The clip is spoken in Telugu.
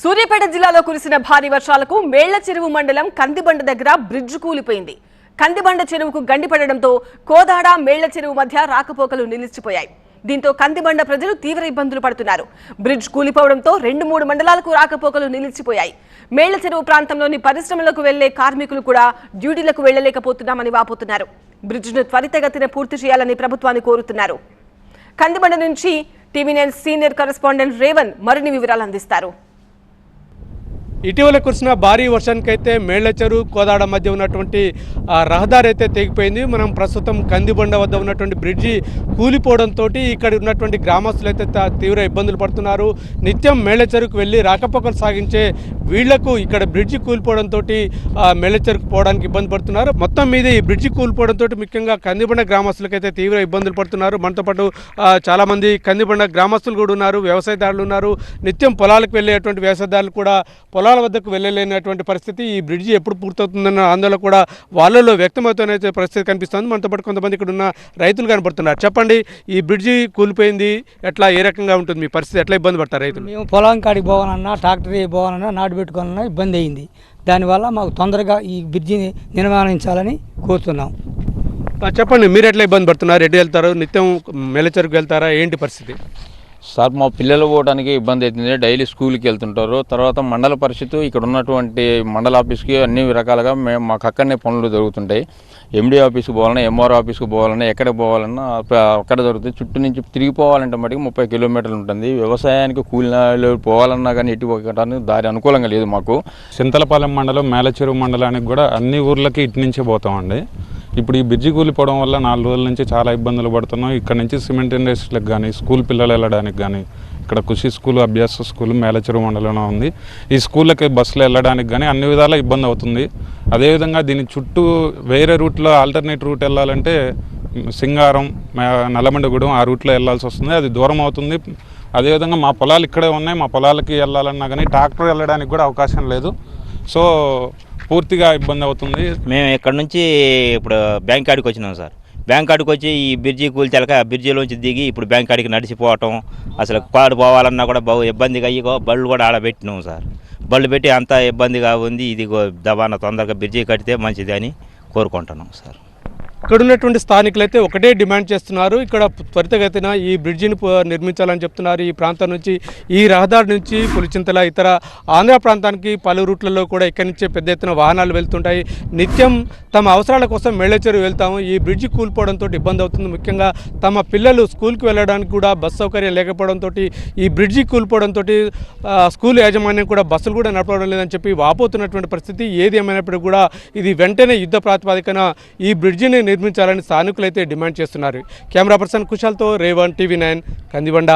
సూర్యాపేట జిల్లాలో కురిసిన భారీ వర్షాలకు మేళ్ళ చెరువు మండలం కందిబండ దగ్గర బ్రిడ్జ్ కూలిపోయింది. కందిబండ చెరువుకు గండిపడడంతో కోదాడ మేళ్ళ చెరువు మధ్య రాకపోకలు నిలిచిపోయాయి. దీంతో కందిబండ ప్రజలు తీవ్ర ఇబ్బందులు పడుతున్నారు. బ్రిడ్జ్ కూలిపోవడంతో రెండు మూడు మండలాలకు రాకపోకలు నిలిచిపోయాయి. మేళ్ళ చెరువు ప్రాంతంలోని పరిశ్రమలకు వెళ్ళే కార్మికులు కూడా డ్యూటీలకు వెళ్ళలేకపోతున్నామని వాపోతున్నారు. బ్రిడ్జ్ను త్వరితగతిన పూర్తి చేయాలని ప్రభుత్వాన్ని కోరుతున్నారు. కందిబండ నుంచి TV nine senior correspondent Revan మరిన్ని వివరాలు అందిస్తారు. ఇటీవల కురిసిన భారీ వర్షానికైతే మేళ్ళచెరు కోదాడ మధ్య ఉన్నటువంటి రహదారి అయితే తెగిపోయింది. మనం ప్రస్తుతం కందిబండ వద్ద ఉన్నటువంటి బ్రిడ్జి కూలిపోవడంతో ఇక్కడ ఉన్నటువంటి గ్రామస్తులు అయితే తీవ్ర ఇబ్బందులు పడుతున్నారు. నిత్యం మేళ్ళచెరుకు వెళ్ళి రాకపోకలు సాగించే వీళ్ళకు ఇక్కడ బ్రిడ్జి కూలిపోవడంతో మేళ్ళచెరుకు పోవడానికి ఇబ్బంది పడుతున్నారు. మొత్తం మీద ఈ బ్రిడ్జి కూలిపోవడంతో ముఖ్యంగా కందిబండ గ్రామస్తులకైతే తీవ్ర ఇబ్బందులు పడుతున్నారు. మనతో పాటు చాలామంది కందిబండ గ్రామస్తులు కూడా ఉన్నారు వ్యవసాయదారులు ఉన్నారు. నిత్యం పొలాలకు వెళ్ళేటువంటి వ్యవసాయదారులు కూడా పొలాలు వద్దకు వెళ్ళలేనటువంటి పరిస్థితి ఈ బ్రిడ్జి ఎప్పుడు పూర్తవుతుందన్న ఆందోళన కూడా వాళ్ళలో వ్యక్తమవుతున్న పరిస్థితి కనిపిస్తుంది. మనతో పాటు కొంతమంది ఇక్కడ ఉన్న రైతులు కనబడుతున్నారు. చెప్పండి ఈ బ్రిడ్జి కూలిపోయింది ఎట్లా ఏ రకంగా ఉంటుంది? మీ పరిస్థితి ఎట్లా ఇబ్బంది పడతారు రైతులు? మేము పొలం కాడికి పోవాలన్నా ట్రాక్టర్ పోవాలన్నా నాటు పెట్టుకోవాలన్నా ఇబ్బంది అయింది. దానివల్ల మాకు తొందరగా ఈ బ్రిడ్జిని నిర్మాణించాలని కోరుతున్నాం. చెప్పండి మీరు ఎట్లా ఇబ్బంది పడుతున్నారు? ఎటు వెళ్తారు? నిత్యం మెల్లచెరుకు వెళ్తారా? ఏంటి పరిస్థితి? సార్ మా పిల్లలు పోవడానికి ఇబ్బంది అవుతుంది. డైలీ స్కూల్కి వెళ్తుంటారు. తర్వాత మండల పరిస్థితి ఇక్కడ ఉన్నటువంటి మండల ఆఫీస్కి అన్ని రకాలుగా మేము మాకు అక్కడనే పనులు జరుగుతుంటాయి. ఎండి ఆఫీస్కి పోవాలన్నా ఎంఆర్ ఆఫీస్కి పోవాలన్నా ఎక్కడ పోవాలన్నా అక్కడ జరుగుతుంది. చుట్టూ నుంచి తిరిగిపోవాలంటే మటుకు ముప్పై కిలోమీటర్లు ఉంటుంది. వ్యవసాయానికి కూలినాలు పోవాలన్నా కానీ ఇటు పోవడానికి దారి అనుకూలంగా లేదు మాకు. చింతలపాలెం మండలం మేలచెరువు మండలానికి కూడా అన్ని ఊర్లకి ఇటు నుంచే పోతామండి. ఇప్పుడు ఈ బ్రిడ్జి కూలిపోవడం వల్ల నాలుగు రోజుల నుంచి చాలా ఇబ్బందులు పడుతున్నాం. ఇక్కడ నుంచి సిమెంట్ ఇండస్ట్రీలకు కానీ స్కూల్ పిల్లలు వెళ్ళడానికి కానీ ఇక్కడ కృషి స్కూల్ అభ్యాస స్కూల్ మేలచెరు మండలంలో ఉంది. ఈ స్కూళ్ళకి బస్సులు వెళ్ళడానికి కానీ అన్ని విధాల ఇబ్బంది అవుతుంది. అదేవిధంగా దీని చుట్టూ వేరే రూట్లో ఆల్టర్నేట్ రూట్ వెళ్ళాలంటే సింగారం నల్లమండగూడెం ఆ రూట్లో వెళ్ళాల్సి వస్తుంది. అది దూరం అవుతుంది. అదేవిధంగా మా పొలాలు ఇక్కడే ఉన్నాయి. మా పొలాలకి వెళ్ళాలన్నా కానీ ట్రాక్టర్ వెళ్ళడానికి కూడా అవకాశం లేదు. సో పూర్తిగా ఇబ్బంది అవుతుంది. మేము ఇక్కడ నుంచి ఇప్పుడు బ్యాంక్ కాడికి వచ్చినాం సార్. బ్యాంక్ కాడికి వచ్చి ఈ బ్రిడ్జి కూల్చాలక ఆ బ్రిడ్జిలోంచి దిగి ఇప్పుడు బ్యాంక్ కాడికి నడిచిపోవటం అసలు కాడు పోవాలన్నా కూడా బాగు ఇబ్బందిగా అయ్యి బళ్ళు కూడా ఆడ పెట్టినాం సార్. బళ్ళు పెట్టి అంత ఇబ్బందిగా ఉంది ఇది దబాన తొందరగా బ్రిడ్జి కడితే మంచిది అని కోరుకుంటున్నాం సార్. ఇక్కడ ఉన్నటువంటి స్థానికులైతే ఒకటే డిమాండ్ చేస్తున్నారు. ఇక్కడ త్వరితగతిన ఈ బ్రిడ్జిని నిర్మించాలని చెప్తున్నారు. ఈ ప్రాంతం నుంచి ఈ రహదారి నుంచి పులిచింతల ఇతర ఆంధ్ర ప్రాంతానికి పలు రూట్లలో కూడా ఇక్కడి నుంచే పెద్ద ఎత్తున వాహనాలు వెళ్తుంటాయి. నిత్యం తమ అవసరాల కోసం మేళ్ళచెరువు వెళ్తాము. ఈ బ్రిడ్జి కూలిపోవడంతో ఇబ్బంది అవుతుంది. ముఖ్యంగా తమ పిల్లలు స్కూల్కి వెళ్ళడానికి కూడా బస్సు సౌకర్యం లేకపోవడంతో ఈ బ్రిడ్జి కూలిపోవడంతో స్కూల్ యాజమాన్యం కూడా బస్సులు కూడా నడపడం లేదని చెప్పి వాపోతున్నటువంటి పరిస్థితి. ఏది ఏమైనప్పటికీ కూడా ఇది వెంటనే యుద్ధ ప్రాతిపదికన ఈ బ్రిడ్జిని నిర్మించాలని స్థానికులైతే డిమాండ్ చేస్తున్నారు. కెమెరా పర్సన్ కుశాల్తో రేవన్ టీవీ నైన్ కందిబండ.